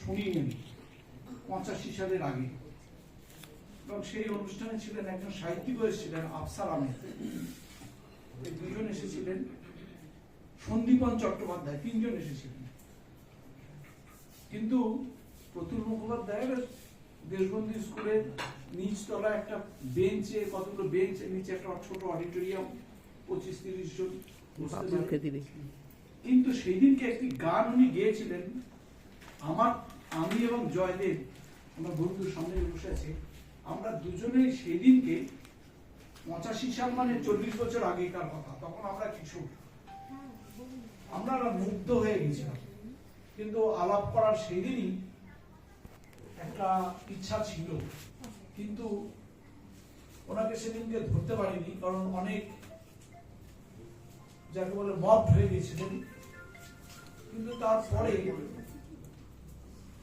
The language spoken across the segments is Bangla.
শুনিনি পঁচাশি সালের আগে। এবং সেই অনুষ্ঠানে ছিলেন একজন এসেছিলেন আফসার আহমেদ। এই দুজন এসেছিলেন সন্দীপন চট্টোপাধ্যায় তিনজন এসেছিলেন। কিন্তু প্রতুল মুখোপাধ্যায়ের দেশবন্ধু স্কুলের নিচতলা একটা বেঞ্চে কতগুলো বেঞ্চের নিচে একটা ছোট অডিটোরিয়াম পঁচিশ তিরিশ জন কিন্তু সেই দিনকে একটি গান উনি গেয়েছিলেন আমার, আমি এবং জয়দেব, আমার বন্ধুর সামনে বসে আছে, আমরা দুজনেই সেই দিনকে পঁচাশি সাল মানে চল্লিশ বছর আগেকার কথা, তখন আমরা কিশোর আমরা মুগ্ধ হয়ে গেছিলাম। কিন্তু আলাপ করার সেই দিনই একটা ইচ্ছা ছিল। কিন্তু ওনাকে সেদিনকে ধরতে পারিনি, কারণ অনেক যাকে বলে মব হয়ে গেছিলেন। কিন্তু তারপরে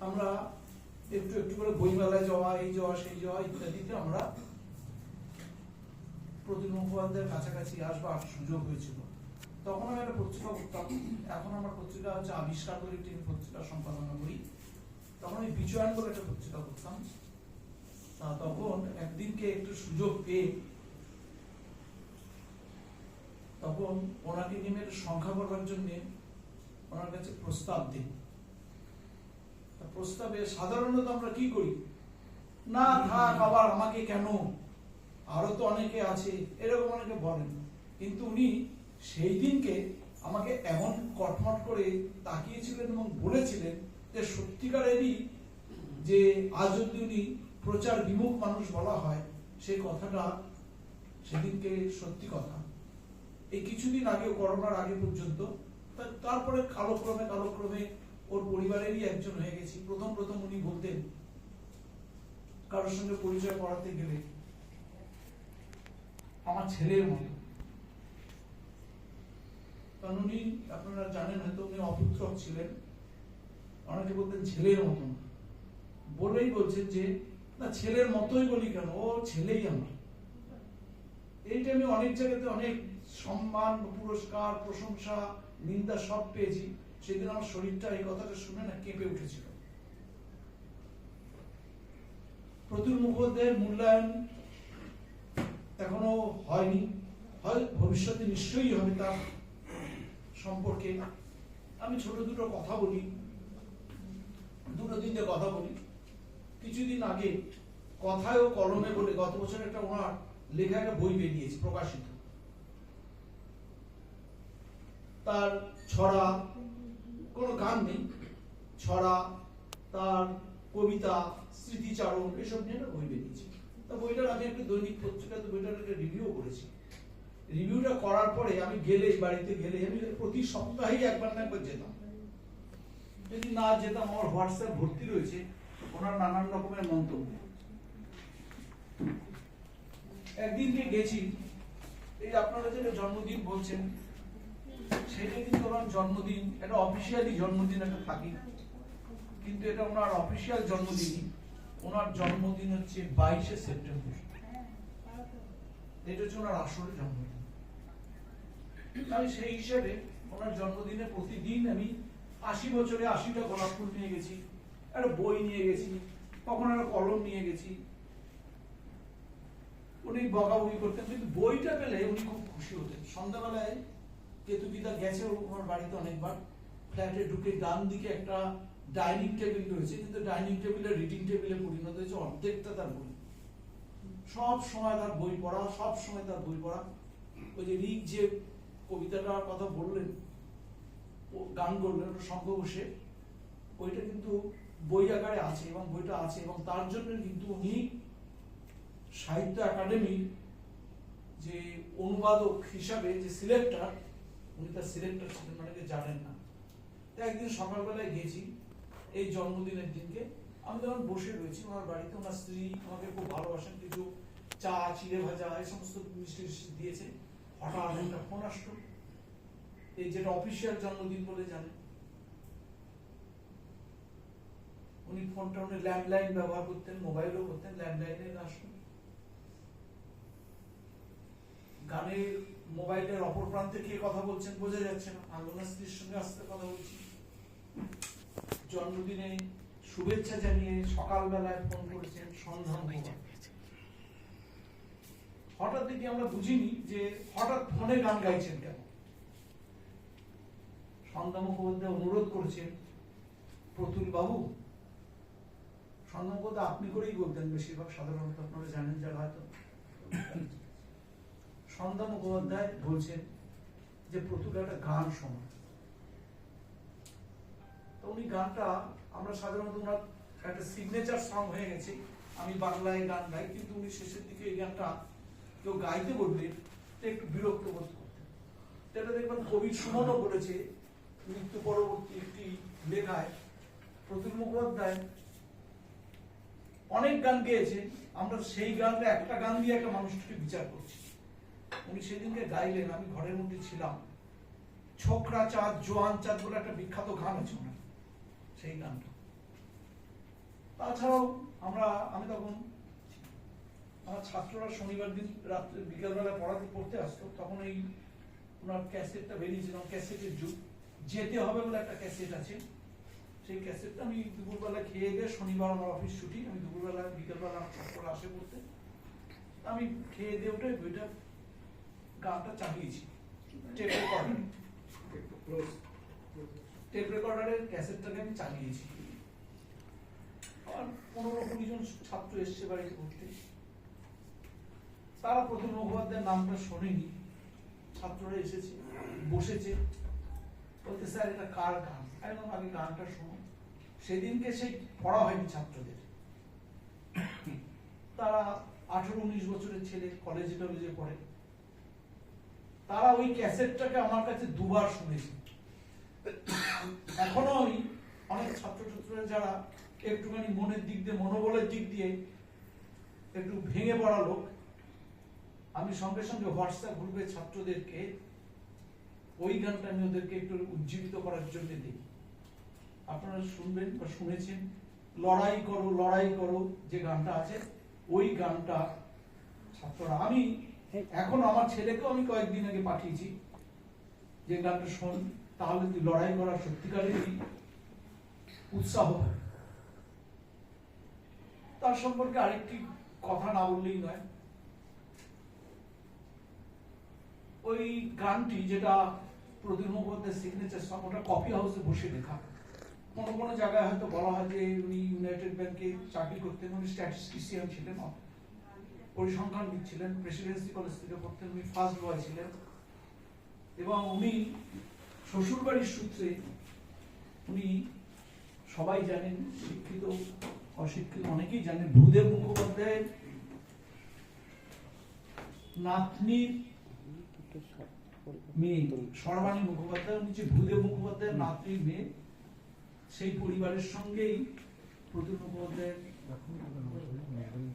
আমরা একটু একটু করে বইমেলায় যাওয়া, এই যাওয়া, সেই যাওয়া ইত্যাদিতে আমরা প্রতিম মুখোপাধ্যায়ের কাছাকাছি আসবার সুযোগ হয়েছিল। তখন আমি একটা পত্রিকা করতাম এখন আমার পত্রিকা হচ্ছে আবিষ্কার করে একটি পত্রিকা সম্পাদনা করি। তখন আমি বিচয়ন বলে একটা পত্রিকা করতাম তখন একদিনকে একটু সুযোগ পেয়ে তখন ওনাকে একটু সংখ্যা করবার জন্য ওনার কাছে প্রস্তাব দিই। প্রস্তাবে সাধারণত আমরা কি করি? না থাক, আবার আমাকে কেন? আরও তো অনেকে আছে, এরকম অনেকে বলেন। কিন্তু উনি সেই দিনকে আমাকে এমন কটমট করে তাকিয়েছিলেন এবং বলেছিলেন যে সত্যিকারেরই যে আজ অব্দি উনি প্রচার বিমুখ মানুষ বলা হয় সেই কথাটা সেদিনকে সত্যি কথা। এই কিছুদিন আগে, করোনার আগে পর্যন্ত তারপরে কালক্রমে কালক্রমে ওর পরিবারেরই একজন হয়ে গেছি। প্রথম প্রথম উনি বলতেন, কারোর সঙ্গে পরিচয় করাতে গেলে আমার ছেলের মতো কারণ উনি, আপনারা জানেন হয়তো, উনি অপুত্রক ছিলেন। অনেকে বলতেন ছেলের মতন। বলেই বলছেন যে, না, ছেলের মতোই বলি কেন? ও ছেলেই আমার। এইটা আমি অনেক জায়গাতে অনেক সম্মান, পুরস্কার, প্রশংসা, নিন্দা সব পেয়েছি। সেদিন আমার শরীরটা এই কথাটা শুনে না কেঁপে উঠেছিল। প্রতুল মুখোপাধ্যায়ের মূল্যায়ন এখনও হয়নি। হয় ভবিষ্যতে নিশ্চয়ই হবে তার সম্পর্কে। আমি ছোট দুটো কথা বলি। দুটো তিনটে কথা বলি। কিছুদিন আগে কথায় ও কলমে বলে গত বছর একটা ওনার লেখা একটা বই বেরিয়েছে প্রকাশিত। তার ছড়া কোনো গান নেই। ছড়া, তার কবিতা, স্মৃতিচারণ, এসব নিয়ে একটা বই বেরিয়েছে। তা বইটার আমি একটা দৈনিক পত্রিকাতে বইটার একটা রিভিউ করেছি। রিভিউটা করার পরে আমি গেলে বাড়িতে গেলে আমি প্রতি সপ্তাহেই একবার না একবার যেতাম। যদি না যেতাম, আমার হোয়াটসঅ্যাপ ভর্তি রয়েছে, ওনার নানান রকমের মন্তব্য। একদিনকে গেছি, এই আপনারা যেটা জন্মদিন বলছেন সেটা কিন্তু ওনার জন্মদিন, এটা অফিসিয়ালি জন্মদিন একটা থাকি। কিন্তু এটা ওনার অফিসিয়াল ওনার জন্মদিন হচ্ছে বাইশে সেপ্টেম্বর। এটা হচ্ছে ওনার জন্মদিন। সেই হিসেবে ওনার জন্মদিনে প্রতিদিন আমি আশি বছরে আশিটা গোলাপ ফুল নিয়ে গেছি, একটা বই নিয়ে গেছি, কখনো একটা কলম নিয়ে গেছি। উনি বকাবকি করতেন, কিন্তু বইটা পেলে উনি খুব খুশি হতেন। সন্ধ্যাবেলায় কেতুকিদা গেছে ওনার বাড়িতে অনেকবার। ফ্ল্যাটে ঢুকে ডান দিকে একটা ডাইনিং টেবিল রয়েছে, কিন্তু ডাইনিং টেবিলে রিডিং টেবিলে পরিণত হয়েছে অর্ধেকটা তার বই। সব সময় তার বই পড়া, সব সময় তার বই পড়া। ওই যে রিক যে কবিতাটার কথা বললেন, ও গান করলেন, ওটা শঙ্খ বসে ওইটা কিন্তু বই আকারে আছে এবং বইটা আছে এবং তার জন্য কিন্তু উনি সাহিত্য একাডেমির যে অনুবাদক হিসাবে যে সিলেক্টর উনি তার সিলেক্টর ছিলেন অনেকে জানেন না। তো একদিন সকালবেলায় গেছি, এই জন্মদিনের দিনকে। আমি তখন বসে রয়েছি, ওনার বাড়িতে। ওনার স্ত্রী আমাকে খুব ভালোবাসেন, কিছু চা, চিড়ে ভাজা, এই সমস্ত মিষ্টি দিয়েছে। হঠাৎ একটা ফোন আসলো। এই যেটা অফিসিয়াল জন্মদিন বলে জানেন উনি ফোনটা, উনি ল্যান্ডলাইন ব্যবহার করতেন, মোবাইলও করতেন, ল্যান্ডলাইনে আসলো। গানের মোবাইলের অপর প্রান্তে কে কথা বলছেন বোঝা যাচ্ছে না। ওনার স্ত্রীর সঙ্গে আসতে কথা বলছি। জন্মদিনে শুভেচ্ছা জানিয়ে সকালবেলায় ফোন করেছেন সন্ধ্যা হঠাৎ দেখি আমরা বুঝিনি যে হঠাৎ ফোনে গান গাইছেন কেন? সন্ধ্যা মুখোপাধ্যায় অনুরোধ করেছেন প্রতুল বাবু সন্ধ্যা মুখোপাধ্যায় আপনি করেই বলতেন বেশিরভাগ সাধারণত আপনারা জানেন যারা হয়তো। সন্ধ্যা মুখোপাধ্যায় বলছেন যে প্রতুল একটা গান শোনা তো উনি গানটা, আমরা সাধারণত ওনার একটা সিগনেচার সং হয়ে গেছে, আমি বাংলায় গান গাই, কিন্তু উনি শেষের দিকে এই গানটা কেউ গাইতে বললে তো একটু বিরক্ত বোধ করতেন। এটা দেখবেন কবি সুমনও বলেছে মৃত্যু পরবর্তী একটি লেখায়, প্রতুল মুখোপাধ্যায় অনেক গান গেয়েছে আমরা সেই গানটা একটা গান দিয়ে একটা মানুষটাকে বিচার করছি। উনি সেদিনকে গাইলেন, আমি ঘরের মধ্যে ছিলাম। ছোকরা চাঁদ, জোয়ান চাঁদ বলে একটা বিখ্যাত গান আছে ওনার, সেই গানটা। তাছাড়াও আমরা, আমি তখন আমার ছাত্ররা শনিবার দিন রাত্রে বিকালবেলা পড়াতে, পড়তে আসতো, তখন এই ওনার ক্যাসেটটা বেরিয়েছিলাম ক্যাসেটের যুগ। যেতে হবে বলে একটা ক্যাসেট আছে, সেই ক্যাসেটটা আমি দুপুরবেলা খেয়ে দিয়ে শনিবার আমার অফিস ছুটি, আমি দুপুরবেলা, বিকালবেলা আমার ছাত্ররা আসে পড়তে আমি খেয়ে দিয়ে উঠে বইটা গানটা চালিয়েছি টেপ রেকর্ডার টেপ রেকর্ডারের ক্যাসেটটাকে আমি চালিয়েছি। পনেরো কুড়ি জন ছাত্র এসছে বাড়িতে পড়তে তারা প্রথম মুখোপাধ্যায়ের নামটা শোনেনি। ছাত্ররা এসেছে বসেছে। বলতে স্যার এটা কার গান? একদম আগে গানটা শোনো। সেদিনকে সেই পড়া হয়নি ছাত্রদের। তারা আঠারো উনিশ বছরের ছেলে কলেজে টলেজে পড়ে। তারা ওই ক্যাসেটটাকে আমার কাছে দুবার শুনেছে। এখনও ওই অনেক ছাত্রছাত্রীরা যারা একটুখানি মনের দিক দিয়ে, মনোবলের দিক দিয়ে একটু ভেঙে পড়া লোক, আমি সঙ্গে সঙ্গে হোয়াটসঅ্যাপ গ্রুপে ছাত্রদেরকে ওই গানটা আমি ওদেরকে একটু উজ্জীবিত করার জন্য দিই। আপনারা শুনবেন বা শুনেছেন, লড়াই করো লড়াই করো যে গানটা আছে, ওই গানটা ছাত্ররা, আমি এখন আমার ছেলেকেও আমি কয়েকদিন আগে পাঠিয়েছি যে গানটা শোন, তাহলে তুই লড়াই করার সত্যিকারেরই উৎসাহ। তার সম্পর্কে আরেকটি কথা না বললেই নয় ওই গানটি যেটা প্রদীপ মুখোপাধ্যায়ের সিগনেচার সং ওটা কফি হাউসে বসে লেখা কোনো কোনো জায়গায় হয়তো বলা হয় যে, উনি ইউনাইটেড ব্যাংকে চাকরি করতেন, উনি স্ট্যাটিস্টিশিয়ান ছিলেন পরিসংখ্যানবিদ ছিলেন প্রেসিডেন্সি কলেজ থেকে পড়তেন উনি ফার্স্ট বয় ছিলেন। এবং উনি শ্বশুরবাড়ির সূত্রে উনি সবাই জানেন, শিক্ষিত, অশিক্ষিত, অনেকেই জানেন, ভূদেব মুখোপাধ্যায়ের নাতনির মেয়ে, সর্বাণী মুখোপাধ্যায়, উনি যে ভূদেব মুখোপাধ্যায়ের নাতনির মেয়ে, সেই পরিবারের সঙ্গেই প্রদীপ মুখোপাধ্যায়ের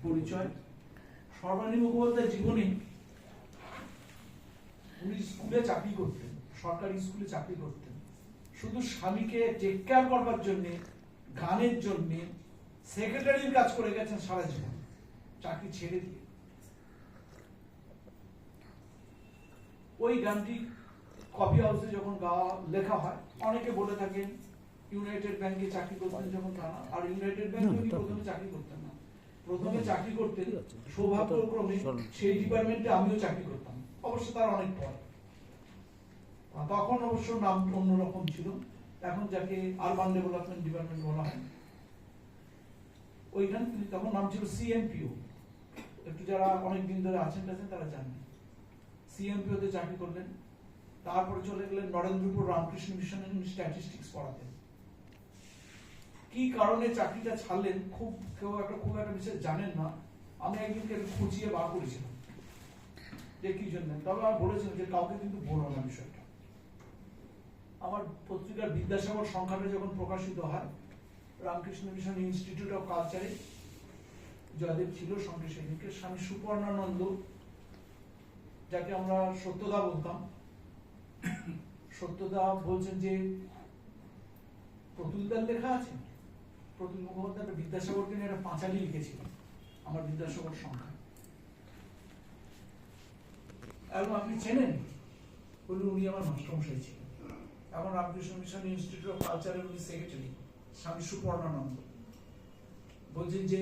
পরিচয়। সর্বাণী মুখোপাধ্যায় জীবনে উনি স্কুলে চাকরি করতেন সরকারি স্কুলে চাকরি করতেন। শুধু স্বামীকে টেক কেয়ার করবার জন্য গানের জন্য সেক্রেটারির কাজ করে গেছেন সারা জীবন চাকরি ছেড়ে দিয়ে। ওই গানটি কফি হাউসে যখন গাওয়া লেখা হয় অনেকে বলে থাকেন ইউনাইটেড ব্যাংকে চাকরি করতেন যখন তা আর ইউনাইটেড ব্যাংকে উনি প্রথমে চাকরি করতেন না। প্রথমে চাকরি করতেন সৌভাগ্যক্রমে সেই ডিপার্টমেন্টে আমিও চাকরি করতাম। অবশ্য তার অনেক পর। তখন অবশ্য নাম অন্যরকম ছিল। এখন যাকে আরবান ডেভেলপমেন্ট ডিপার্টমেন্ট বলা হয়। ওইখানে তিনি তখন নাম ছিল সিএমপিও একটু যারা অনেক দিন ধরে আছেন টাছেন তারা জানেন সিএমপিও তে চাকরি করলেন। তারপরে চলে গেলেন নরেন্দ্রপুর রামকৃষ্ণ মিশনে স্ট্যাটিস্টিক্স পড়াতেন। কি কারণে চাকরিটা ছাড়লেন? খুব, কেউ একটা, খুব একটা বিশেষ জানেন না। আমি একদিনকে একটু খুঁজিয়ে বার করেছিলাম। যে কি জন্য? তবে আমার বলেছিলেন যে কাউকে কিন্তু বলো না বিষয়টা। আমার পত্রিকার বিদ্যাসাগর সংখ্যাটা যখন প্রকাশিত হয়, রামকৃষ্ণ মিশন ইনস্টিটিউট অফ কালচারে জয়দেব ছিল সঙ্গে সেদিনকে স্বামী সুপর্ণানন্দ, যাকে আমরা সত্যদা বলতাম। সত্যদা বলছেন যে, প্রতুলদার লেখা আছে? প্রতুল মুখোপাধ্যায় একটা বিদ্যাসাগরকে নিয়ে একটা পাঁচালি লিখেছিলেন আমার বিদ্যাসাগর সংখ্যা। এবং আপনি চেনেন বলুন উনি আমার মাস্টারমশাই ছিলেন। এখন রামকৃষ্ণ মিশন ইনস্টিটিউট অফ কালচারের উনি সেক্রেটারি স্বামী সুপর্ণানন্দ। বলছেন যে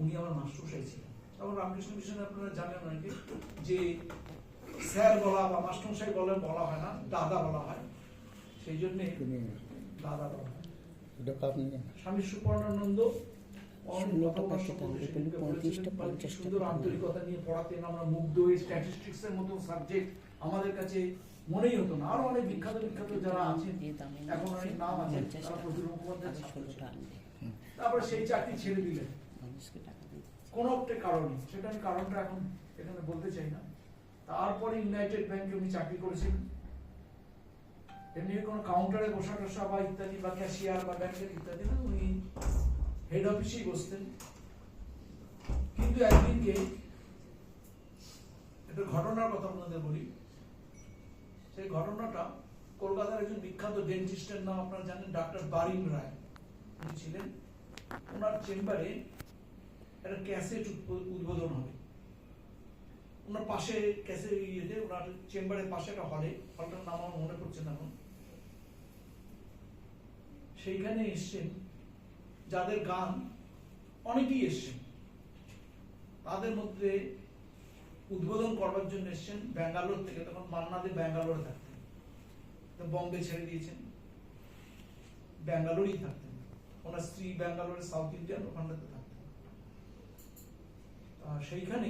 উনি আমার মাস্টারমশাই ছিলেন। তখন রামকৃষ্ণ মিশনে আপনারা জানেন অনেকে যে স্যার বলা বা মাস্টারমশাই বলে বলা হয় না দাদা বলা হয়। সেই জন্যে দাদা বলা হয়। স্বামী সুপর্ণানন্দ অনেক ষোলোটা পরামর্শ পাঁচটা করে তাহলে সেদিনকে পঁয়ত্রিশটা, বলেছিলেন, বা কি পঞ্চাশটা আন্তরিকতা নিয়ে পড়াতেন আমরা মুগ্ধ হয়ে স্ট্যাটিস্টিক্স এর মতো সাবজেক্ট আমাদের কাছে মনেই হতো না। আরও অনেক বিখ্যাত বিখ্যাত যারা আছেন এখন অনেক নাম আছে তারা প্রচুর মুখোপাধ্যায় তারপরে সেই চাকরি ছেড়ে দিলেন। কোনো একটা কারণে সেটা আমি কারণটা এখন এখানে বলতে চাই না। তারপরে ইউনাইটেড ব্যাংকে উনি চাকরি করেছেন এমনি কোনো কাউন্টারে বসা টসা বা ইত্যাদি বা ক্যাশিয়ার বা ব্যাংকের ইত্যাদি না, উনি হেড অফিসেই বসতেন। কিন্তু একদিনকে একটা ঘটনার কথা আপনাদের বলি। সেই ঘটনাটা কলকাতার একজন বিখ্যাত ডেন্টিস্টের নাম আপনারা জানেন ডাক্তার বারিন রায়। উনি ছিলেন। ওনার চেম্বারে একটা ক্যাসেট উদ্বো- উদ্বোধন হবে। ওনার পাশে ক্যাসেট ইয়েতে, ওনার চেম্বারের পাশে একটা হলে। হলটার নাম আমার মনে পড়ছে না এখন। সেইখানে এসছেন। যাদের গান অনেকেই এসছেন। তাদের মধ্যে উদ্বোধন করবার জন্য এসছেন ব্যাঙ্গালোর থেকে। তখন মান্নাদে ব্যাঙ্গালোরে থাকতেন। বম্বে ছেড়ে দিয়েছেন। ব্যাঙ্গালোরেই থাকতেন। ওনার স্ত্রী ব্যাঙ্গালোরে সাউথ ইন্ডিয়ান, ওখানটাতে থাকতেন। সেইখানে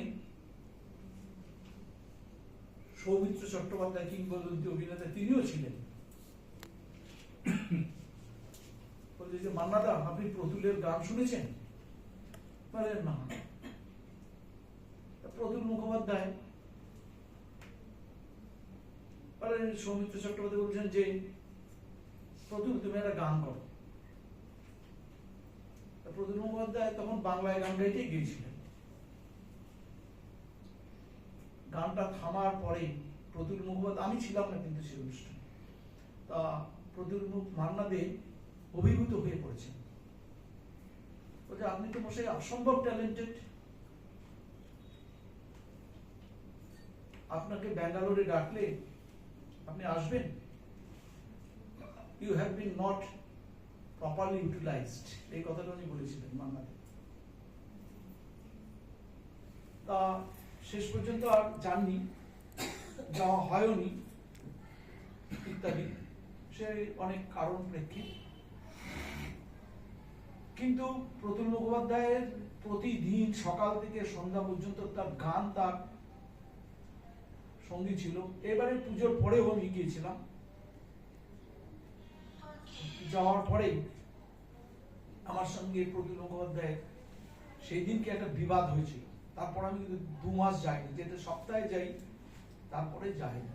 সৌমিত্র চট্টোপাধ্যায় কিংবদন্তি অভিনেতা তিনিও ছিলেন। যে, মান্নাদা, আপনি প্রতুলের গান শুনেছেন? প্রতুল মুখোপাধ্যায় সৌমিত্র চট্টোপাধ্যায় বলছেন যে, প্রতুল, তুমি একটা গান করো। প্রতুল মুখোপাধ্যায় তখন বাংলায় গান গাইতেই গিয়েছিলেন। গানটা থামার পরে প্রতুল মুখোপাধ্যায়, আমি ছিলাম না কিন্তু সেই অনুষ্ঠানে তা প্রতুল মুখ মান্না দে অভিভূত হয়ে পড়েছেন। বলছে, আপনি তো মশাই অসম্ভব ট্যালেন্টেড আপনাকে ব্যাঙ্গালোরে ডাকলে আপনি আসবেন? You have been not properly utilized এই কথাটা উনি বলেছিলেন মান্নাতে তা শেষ পর্যন্ত আর যাননি, যাওয়া হয়নি, ইত্যাদি। সে অনেক কারণ প্রেক্ষিত। কিন্তু প্রতুল মুখোপাধ্যায়ের প্রতিদিন সকাল থেকে সন্ধ্যা পর্যন্ত তার গান, তার সঙ্গী ছিল। এবারে পুজোর পরেও আমি গিয়েছিলাম। যাওয়ার পরেই আমার সঙ্গে প্রতুল মুখোপাধ্যায়ের সেই দিনকে একটা বিবাদ হয়েছিল। তারপর আমি কিন্তু দু মাস যাইনি, যেতে সপ্তাহে যাই, তারপরে যাইনি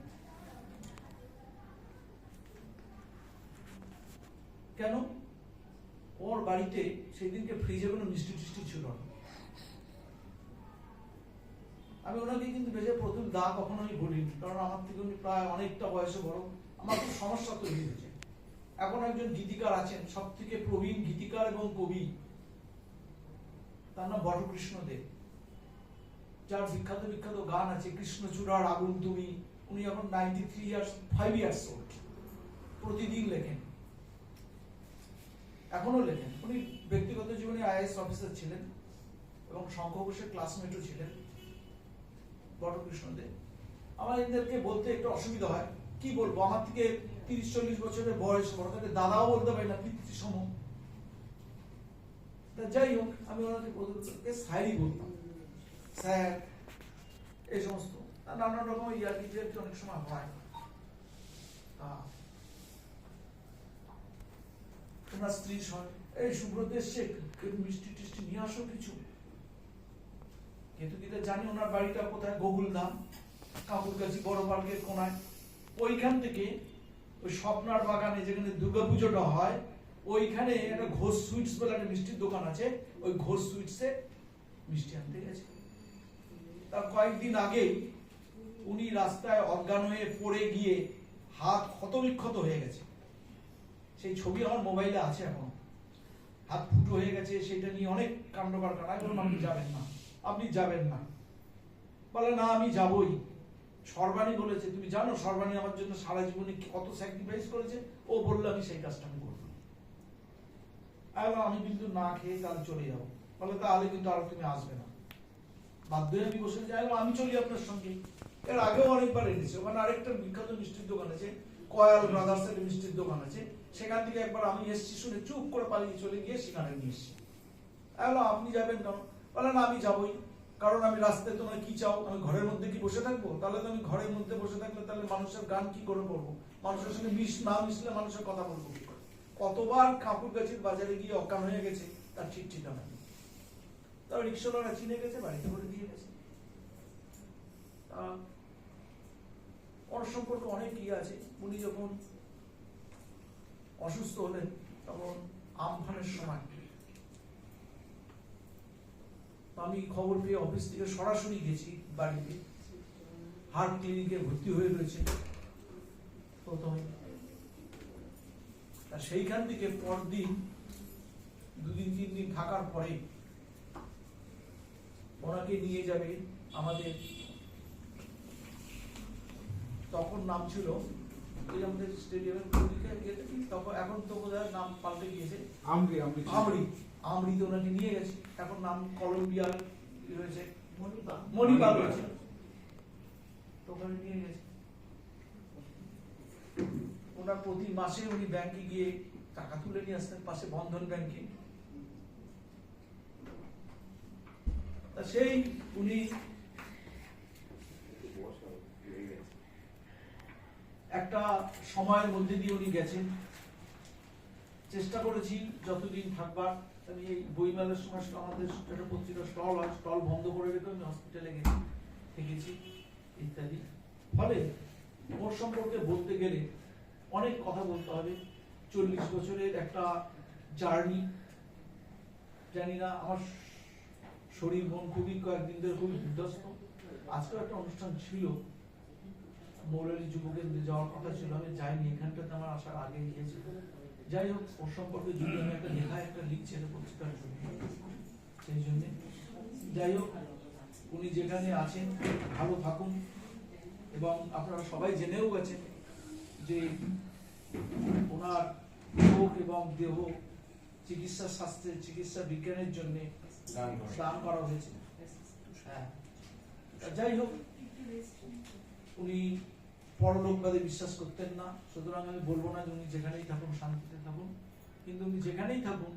কেন? ওর বাড়িতে সেদিনকে ফ্রিজে কোনো মিষ্টি টিষ্টি ছিল না। আমি ওনাকে কিন্তু বেশি প্রথম দা কখনো আমি বলিনি কারণ আমার থেকে উনি প্রায় অনেকটা বয়সে বড়। আমার খুব সমস্যা তৈরি হয়েছে। এখন একজন গীতিকার আছেন সব থেকে প্রবীণ গীতিকার এবং কবি। তার নাম বটকৃষ্ণ দেব যার বিখ্যাত বিখ্যাত গান আছে কৃষ্ণচূড়ার আগুন তুমি। উনি এখন ninety three years five years old প্রতিদিন লেখেন। এখনও লেখেন। উনি ব্যক্তিগত জীবনে আইএস অফিসার ছিলেন এবং শঙ্খ ঘোষের ক্লাসমেটও ছিলেন। বটকৃষ্ণ দেব আমার এদেরকে বলতে একটু অসুবিধা হয়। কি বলব? আমার থেকে তিরিশ চল্লিশ বছরের বয়স বড়। তাকে দাদাও বলতে পারি না পিতৃ সম যাই হোক, আমি ওনাকে স্যারই বলতাম। স্যার, এই সমস্ত। নানান রকম ইয়ার্কি টিয়ার্কি অনেক সময় হয়। স্ত্রী এই মিষ্টি টিষ্টি নিয়ে আসো কিছু। কিন্তু কিন্তু জানি, ওনার বাড়িটা কোথায়? গোকুলধাম কাকুরকাছি বড় পার্কের কোনায়। ওইখান থেকে ওই স্বপ্নার বাগানে যেখানে দুর্গাপুজোটা হয়, ওইখানে একটা ঘোষ সুইটস বলে একটা মিষ্টির দোকান আছে। ওই ঘোষ সুইটসে মিষ্টি আনতে গেছে। তার কয়েকদিন আগেই উনি রাস্তায় অজ্ঞান হয়ে পড়ে গিয়ে হাত ক্ষতবিক্ষত হয়ে গেছে। সেই ছবি আমার মোবাইলে আছে এখন। হাত ফুটো হয়ে গেছে, সেটা নিয়ে অনেক কাণ্ড আপনি যাবেন না, আপনি যাবেন না। বলে, না, আমি যাবই। সর্বাণী বলেছে, তুমি জানো, সর্বাণী আমার জন্য সারা জীবনে কত স্যাক্রিফাইস করেছে? ও বলল, আমি সেই কাজটা আমি করব আমি কিন্তু না খেয়ে কাল চলে যাব। বলে, তাহলে কিন্তু আর তুমি আসবে না। বাধ্য হয়ে আমি বসে যাই, আমি চলি আপনার সঙ্গে। এর আগেও অনেকবার এনেছে। ওখানে আরেকটা বিখ্যাত মিষ্টির দোকান আছে, কয়াল ব্রাদার্স মিষ্টির দোকান আছে। সেখান থেকে একবার আমি এসছি শুনে চুপ করে পালিয়ে চলে গিয়ে সেখানে নিয়ে এসছি। আমি আপনি যাবেন কেন? বলে, না, আমি যাবই। কারণ আমি রাস্তায় তোমরা কি চাও? আমি ঘরের মধ্যে কি বসে থাকব? তাহলে তো আমি ঘরের মধ্যে বসে থাকলে তাহলে মানুষের গান কি করে পড়ব মানুষের সঙ্গে মিশ, না মিশলে মানুষের কথা বলব কতবার কাপুর গাছের বাজারে গিয়ে অজ্ঞান হয়ে গেছে, তার ঠিক ঠিকানা তার রিক্সাওয়ালারা চিনে গেছে, বাড়িতে করে দিয়ে গেছে। ওর সম্পর্কে অনেক ইয়ে আছে। উনি যখন অসুস্থ হলেন, তখন আমফানের সময়। আমি খবর পেয়ে অফিস থেকে সরাসরি গেছি বাড়িতে। হার্ট ক্লিনিকে ভর্তি হয়ে রয়েছে প্রথমে। সেইখান থেকে পরদিন, দুদিন তিন দিন থাকার পরে ওনাকে নিয়ে যাবে আমাদের। তখন নাম ছিল এই আমাদের স্টেডিয়ামের তখন এখন তো বোধহয় নাম পাল্টে গিয়েছে। আমরি আমরি। আমরি আমরিতে ওনাকে নিয়ে গেছে। এখন নাম কলম্বিয়ার কি হয়েছে মণিপাল। হয়েছে তো ওখানে নিয়ে গেছে। ওনার প্রতি মাসে উনি ব্যাংকে গিয়ে টাকা তুলে নিয়ে আসতেন পাশে বন্ধন ব্যাংকে তা সেই উনি একটা সময়ের মধ্যে দিয়ে উনি গেছেন। চেষ্টা করেছি যতদিন থাকবার। আমি এই বইমেলার সময় আমাদের একটা পত্রিকা, স্টল হয় স্টল বন্ধ করে রেখে আমি হসপিটালে গেছি, থেকেছি, ইত্যাদি। ফলে ওর সম্পর্কে বলতে গেলে অনেক কথা বলতে হবে। চল্লিশ বছরের একটা জার্নি, জানি না, আমার শরীর, মন খুবই কয়েকদিন ধরে খুবই বিধ্বস্ত। আজকেও একটা অনুষ্ঠান ছিল। মৌলালী যুব যাওয়ার কথা ছিল। আমি যাইনি, এখানটাতে আমার আসার আগে গিয়েছিল যাই হোক, ওর সম্পর্কে যদি আমি একটা লেখা, একটা লিখছি এটা জন্য সেই জন্যে। যাই হোক, উনি যেখানে আছেন, ভালো থাকুন। এবং আপনারা সবাই জেনেও গেছেন যে ওনার চোখ এবং দেহ, চিকিৎসা শাস্ত্রের চিকিৎসা বিজ্ঞানের জন্য দান করা। দান করা হয়েছে হ্যাঁ। যাই হোক, উনি পরলোকবাদে বিশ্বাস করতেন না। সুতরাং আমি বলব না যে উনি যেখানেই থাকুন, শান্তিতে থাকুন। কিন্তু উনি যেখানেই থাকুন,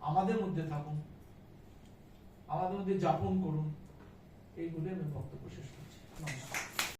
আমাদের মধ্যে থাকুন, আমাদের মধ্যে যাপন করুন, এই বলে আমি বক্তব্য শেষ করছি। নমস্কার।